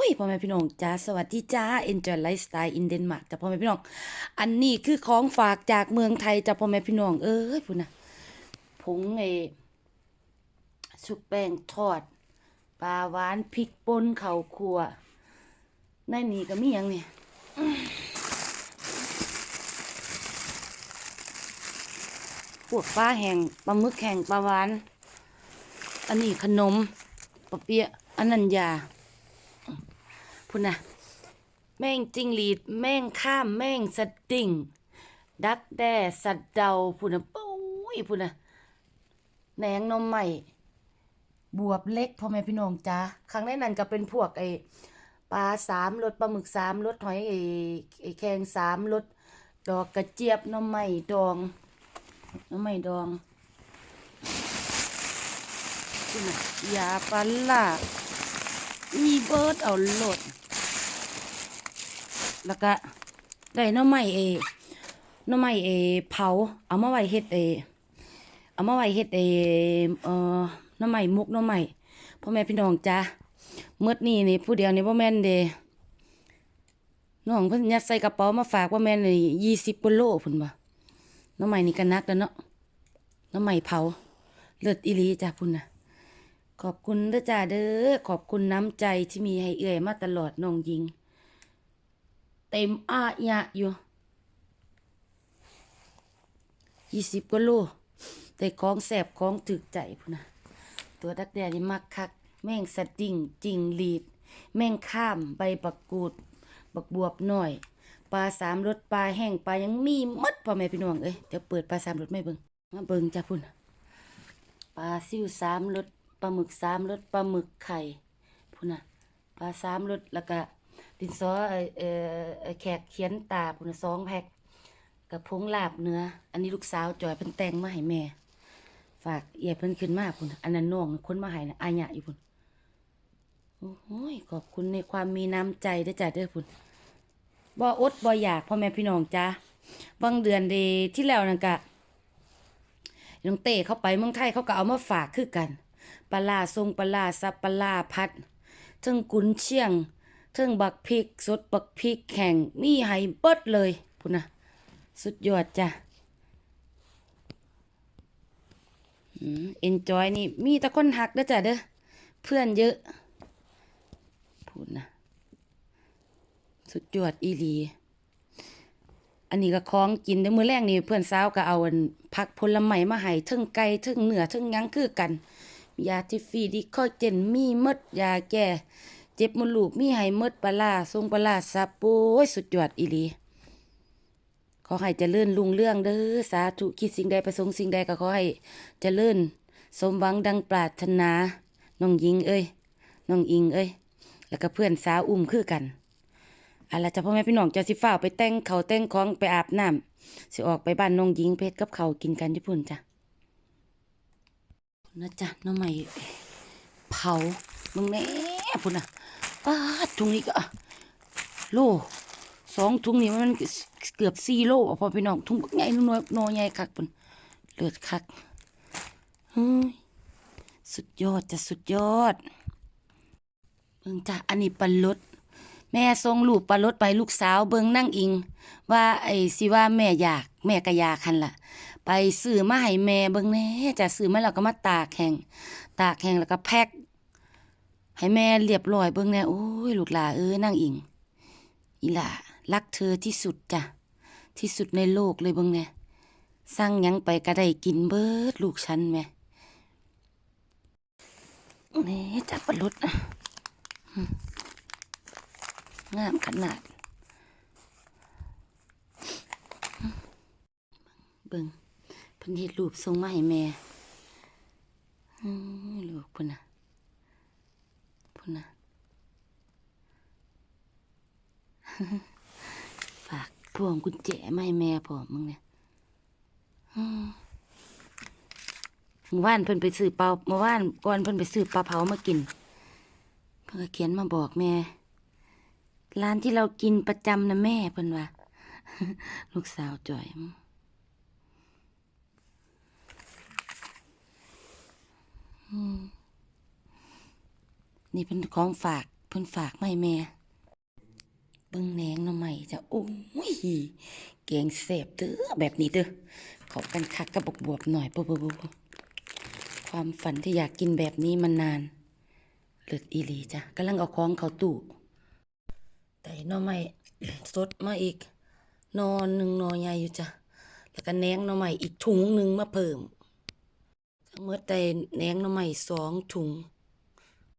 ้ยพ่อแม่พี่น้องจ้าสวัสดีจ้า Enjoy Lifestyle in Denmark จ้าพ่อแม่พี่น้อง อันนี้คือของฝากจากเมืองไทยจ้าพ่อแม่พี่น้องเอ้ยพุ่นนะผงไอ้สุกแป้งทอดปลาหวานพริกป่นข้าวคั่วในนี่ก็มีหยังเนี่ยพวกปลาแห้งปลาหมึกแห้งปลาหวาน อันนี้ขนมปะเปี๊ยะอันนันยา พุ่นนะแม่งจิงหรีด แม่งข้ามแม่งสติ่ง ดักแด้สัตเดาพุ่นนะปุ้ยพุ่นนะแหนงนมใหม่ บวบเล็กพ่อแม่พี่น้องจ้าครั้งในนั้นก็เป็นพวกไอ้ปลาสามรสปลาหมึกสามรสหอยไอ้ไอ้แคงสามรสดอกกระเจี๊ยบน้ำใหม่ดองน้ำใหม่ดองพุ่นนะยาปลาล่ามีเบิร์ดเอาโหลด แล้วก็ได้น้ำไม้เอน้ำไม้เอเผา เอามาไว้เฮ็ดเอเอามาไว้เฮ็ดเอเอ่อน้ำไม้มุกน้ำไม้พ่อแม่พี่น้องจ้าเมื่อนี่นี่ผู้เดียวนี่บ่อแม่นเดน้องเพิ่นยัดใส่กระเป๋ามาฝากว่าแม่นนี่ยี่สิบกว่าโลพุ่นบ่น้ำไม้นี่ก็นักแล้วเนาะน้ำไม้เผา เลิศอีลีจ้ะพุ่นน่ะขอบคุณเด้อจ้าเด้อขอบคุณน้ำใจที่มีให้เอื่อยมาตลอดน้องยิง เต็มอาญะอยู่ยี่สิบกว่าโลแต่ของแสบของถึกใจพุ่นนะตัวดักแด้นี่มักคัก แม่งสดิ่งจริงหลีด แม่งข้ามใบบักกูดบักบวบหน่อยปลาสามรสปลาแห้งปลายังมีหมดพ่อแม่พี่น้องเอ้ยเดี๋ยวเปิดปลาสามรสไม่เบิงมาเบิ่งจ้าพุ่นปลาซิวสามรสปลาหมึกสามรสปลาหมึกไข่พุ่นนะปลาสามรสแล้วก็ ดินซอเอ่อแขกเขียนตาพุ่นสองแพ็คกับพงลาบเนื้อ อันนี้ลูกสาวจอยเพิ่นแต่งมาให้แม่ ฝากเอียเพิ่นขึ้นมาพุ่นอันนั้นน้องคนมาให้นะอาญะอยู่พุ่นโอ้ยขอบคุณในความมีน้ำใจด้จ้ะเด้อพุ่นบ่อดบ่อยากพ่อแม่พี่น้องจ้าบางเดือนเดที่แล้วนั่นกะน้องเต้เข้าไปเมืองไทยเขาก็เอามาฝากคือกันปลาทรงปลาลาซับปลาพัดเทิงกุนเชียง เทิงบักพริกสดบักพริกแข็งมีให้เบิดเลยพุ่นนะสุดยอดจ้ะเอ็นจอยนี่มีแต่คนหักเด้อจ้ะเด้อเพื่อนเยอะพุ่นะสุดยอดอีลี อันนี้ก็ของกินเดี๋ยวมื้อแรกนี่เพื่อนสาวก็เอาอันผักผลไม้มาให้ทึ่งไก่ทึ่งเนื้อทึ่งยังคือกัน ยาที่ฟรีดีคอเจนมีมดยาแก้ เจ็บมดลูกมีให้มดปลาร้าทรงปลาร้าซับโอ้ยสุดยอดอีหลีขอให้เจริญรุ่งเรื่องเด้อสาธุคิดสิ่งใดประสงค์สิ่งใดก็ขอให้เจริญสมหวังดังปรารถนาน้องหญิงเอ้ยน้องอิงเอ้ยแล้วก็เพื่อนสาวอุ้มคือกันอะล่ะจะพ่อแม่พี่น้องจะสิฟ้าวไปแต่งเขาแต่งของไปอาบน้ำสิออกไปบ้านน้องหญิงเพชรกับเขากินกันญี่ปุ่นจ้ะนะจ๊ะน้องใหม่เผามึงแน่พุ่นน่ะ ป้าถุงนี้ก็โลสองถุงนี่มันเกือบสี่โลอพอพี่น้องถุงใหญ่น้อยน้อยใหญ่คักปุ่นเลือดคักเฮ้ยสุดยอดจะสุดยอดเบิ่งจ้ะอันนี้ปลาลดแม่ส่งลูกปลารถไปลูกสาวเบิงนั่งอิง ว่าไอ้สิว่าแม่อยาก แม่ก็อยากคันล่ะ ไปซื้อมาให้แม่เบิงแน่จะซื้อมาแล้วก็มาตากแห้งตากแห้งแล้วก็แพ็ค ให้แม่เรียบร้อยเบิงแน่โอ้ยลูกหลาเอ้ยนั่งอิง อีหล่ารักเธอที่สุดจ้ะที่สุดในโลกเลยเบิงแน่สั่งยังไปก็ได้กินเบิดลูกฉันแม่แหน่จับปลารถงามขนาด เบิ่งพิ่นเฮ็ดรูปส่งมาให้แม่ลูกพุ่นน่ะ พุ่นนะฝากพวงกุญแจมาให้แม่พอมึงเนี่ยเมื่อวานเพิ่นไปซื้อเปล่าเมื่อวานก่อนเพิ่นไปซื้อปลาเผามากิน เพิ่นก็เขียนมาบอกแม่ ร้านที่เรากินประจำนะแม่เพิ่นว่า ลูกสาวจ่อยอืม นี่เป็นของฝากเพิ่นฝากไม่แม่เบิ่งแหนงหน่อใหม่จ้ะโอ้ยแกงแซ่บเด้อแบบนี้เด้อขอบกันคักกับบกบวบหน่อยปุ๊บปุ๊บความฝันที่อยากกินแบบนี้มันนานเลิศอีหลีจ้ะกำลังเอาของเขาตู้แต่หน่อใหม่สดมาอีกนอนหนึ่งนอใหญ่อยู่จ้ะแล้วก็แหนงหน่อใหม่อีกถุงหนึ่งมาเพิ่มทั้งหมดได้แหนงหน่อใหม่สองถุง